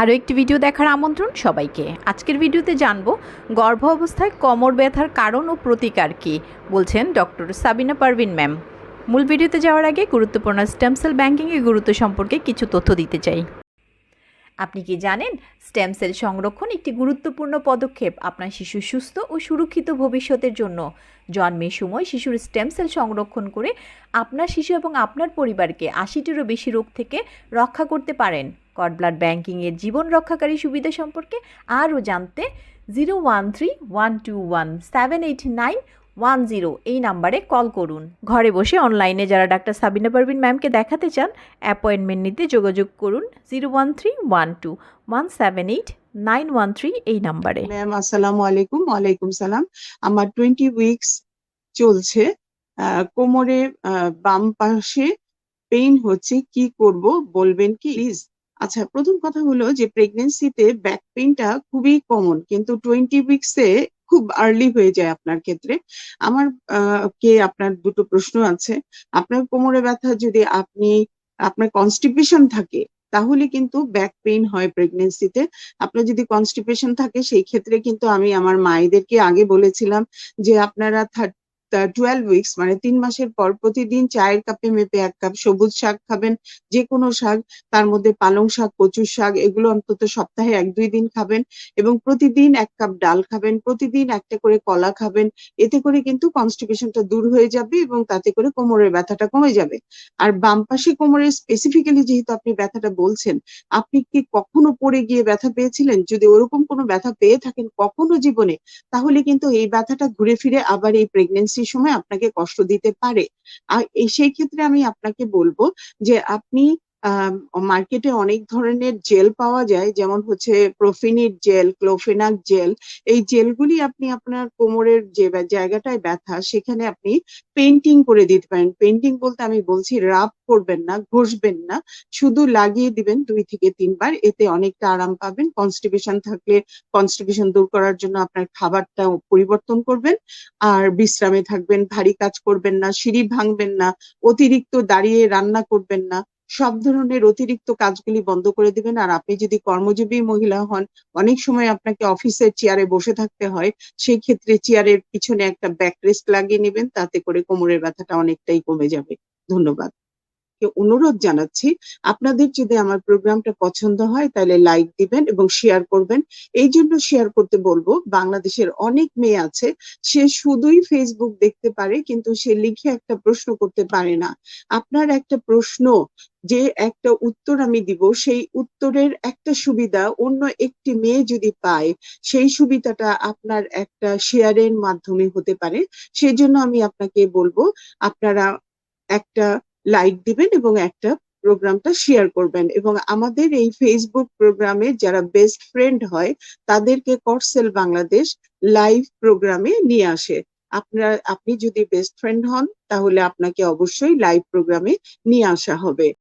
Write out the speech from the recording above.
আরও একটি ভিডিও দেখার আমন্ত্রণ সবাইকে। আজকের ভিডিওতে জানব, গর্ভ অবস্থায় কোমর ব্যথার কারণ ও প্রতিকার কী, বলছেন ডক্টর সাবিনা পারভিন ম্যাম। মূল ভিডিওতে যাওয়ার আগে গুরুত্বপূর্ণ স্টেম সেল ব্যাংকিংয়ের গুরুত্ব সম্পর্কে কিছু তথ্য দিতে চাই। আপনি কি জানেন, স্টেম সেল সংরক্ষণ একটি গুরুত্বপূর্ণ পদক্ষেপ আপনার শিশু সুস্থ ও সুরক্ষিত ভবিষ্যতের জন্য। জন্মের সময় শিশুর স্টেম সেল সংরক্ষণ করে আপনার শিশু এবং আপনার পরিবারকে আশিটিরও বেশি রোগ থেকে রক্ষা করতে পারেন। কড ব্লাড ব্যাংকিংয়ের জীবন রক্ষাকারী সুবিধা সম্পর্কে আরও জানতে zero one three one two one seven eight nine one zero এই নাম্বারে কল করুন। ঘরে বসে অনলাইনে যারা ডাক্তার সাবিনা পারভিন ম্যামকে দেখাতে চান অ্যাপয়েন্টমেন্ট নিতে যোগাযোগ করুন zero one three one two one seven eight nine one three এই নাম্বারে। ম্যাম আসসালামু আলাইকুম, ওয়ালাইকুম সালাম। আমার টোয়েন্টি উইকস চলছে। কোমরে বাম পাশে পেইন হচ্ছে, কি করব বলবেন কি? প্লিজ আচ্ছা প্রথম কথা হলো যে প্রেগনেন্সিতে ব্যাক পেইনটা খুবই কমন কিন্তু টোয়েন্টি উইকসে খুব আর্লি হয়ে যায় আপনার ক্ষেত্রে। আমার কে আপনার দুটো প্রশ্ন আছে। আপনার কোমরে ব্যথা যদি আপনি, আপনার কনস্টিপেশন থাকে, তাহলে কিন্তু ব্যাক পেইন হয় প্রেগনেন্সিতে আপনার যদি কনস্টিপেশন থাকে, সেই ক্ষেত্রে কিন্তু আমি আমার মায়েদেরকে আগে বলেছিলাম যে আপনারা টুয়েলভ উইকস মানে তিন মাসের পর প্রতিদিন চায়ের কাপে মেপে এক কাপ সবুজ শাক খাবেন যে কোনো শাক, তার মধ্যে পালং শাক, কচুর শাক, এগুলো অন্তত সপ্তাহে এক দুই দিন খাবেন এবং প্রতিদিন এক কাপ ডাল খাবেন, প্রতিদিন একটা করে কলা খাবেন, এতে করে কিন্তু কনস্টিপেশনটা দূর হয়ে যাবে এবং তাতে করে কোমরের ব্যথাটা কমে যাবে। আর বাম পাশে কোমরের স্পেসিফিক্যালি যেহেতু আপনি ব্যথাটা বলছেন, আপনি কি কখনো পড়ে গিয়ে ব্যথা পেয়েছিলেন? যদি ওরকম কোনো ব্যথা পেয়ে থাকেন কখনো জীবনে, তাহলে কিন্তু এই ব্যথাটা ঘুরে ফিরে আবার এই সময় আপনাকে কষ্ট দিতে পারে। আর সেই ক্ষেত্রে আমি আপনাকে বলব যে আপনি মার্কেটে অনেক ধরনের জেল পাওয়া যায়, যেমন হচ্ছে প্রোফিনিট জেল, ক্লোফেনাক জেল। এই জেলগুলি আপনি আপনার কোমরের যে জায়গাটায় ব্যথা, সেখানে আপনি পেন্টিং করে দিতে পারেন। পেন্টিং বলতে আমি বলছি রাব করবেন না, ঘষবেন না। শুধু লাগিয়ে দিবেন দুই থেকে তিনবার, এতে অনেকটা আরাম পাবেন। কনস্টিপেশন থাকলে কনস্টিপেশন দূর করার জন্য আপনার খাবারটা পরিবর্তন করবেন। আর বিশ্রামে থাকবেন, ভারী কাজ করবেন না, সিঁড়ি ভাঙবেন না, অতিরিক্ত দাঁড়িয়ে রান্না করবেন না। সব ধরনের অতিরিক্ত কাজগুলি বন্ধ করে দিবেন। আর আপনি যদি কর্মজীবী মহিলা হন, অনেক সময় আপনাকে অফিসের চেয়ারে বসে থাকতে হয়। সেই ক্ষেত্রে চেয়ারের পিছনে একটা ব্যাক রেস্ট লাগিয়ে নেবেন, তাতে করে কোমরের ব্যথাটা অনেকটাই কমে যাবে। ধন্যবাদ। অনুরোধ জানাচ্ছি, আপনাদের যদি আমার প্রোগ্রামটা পছন্দ হয়, তাহলে লাইক দিবেন এবং শেয়ার করবেন। এই জন্য শেয়ার করতে বলব, বাংলাদেশের অনেক মেয়ে আছে, সে শুধুই ফেসবুক দেখতে পারে, কিন্তু সে লিখে একটা প্রশ্ন করতে পারে না। আপনার একটা প্রশ্ন যে একটা উত্তর আমি দিব, সেই উত্তরের একটা সুবিধা অন্য একটি মেয়ে যদি পায়, সেই সুবিধাটা আপনার একটা শেয়ারের মাধ্যমে হতে পারে। সেজন্য আমি আপনাকে বলব, আপনারা একটা লাইক দিবেন এবং একটা প্রোগ্রামটা শেয়ার করবেন। এবং আমাদের এই ফেসবুক প্রোগ্রামে যারা বেস্ট ফ্রেন্ড হয়, তাদেরকে করসেল বাংলাদেশ লাইভ প্রোগ্রামে নিয়ে আসে। আপনার, আপনি যদি বেস্ট ফ্রেন্ড হন, তাহলে আপনাকে অবশ্যই লাইভ প্রোগ্রামে নিয়ে আসা হবে।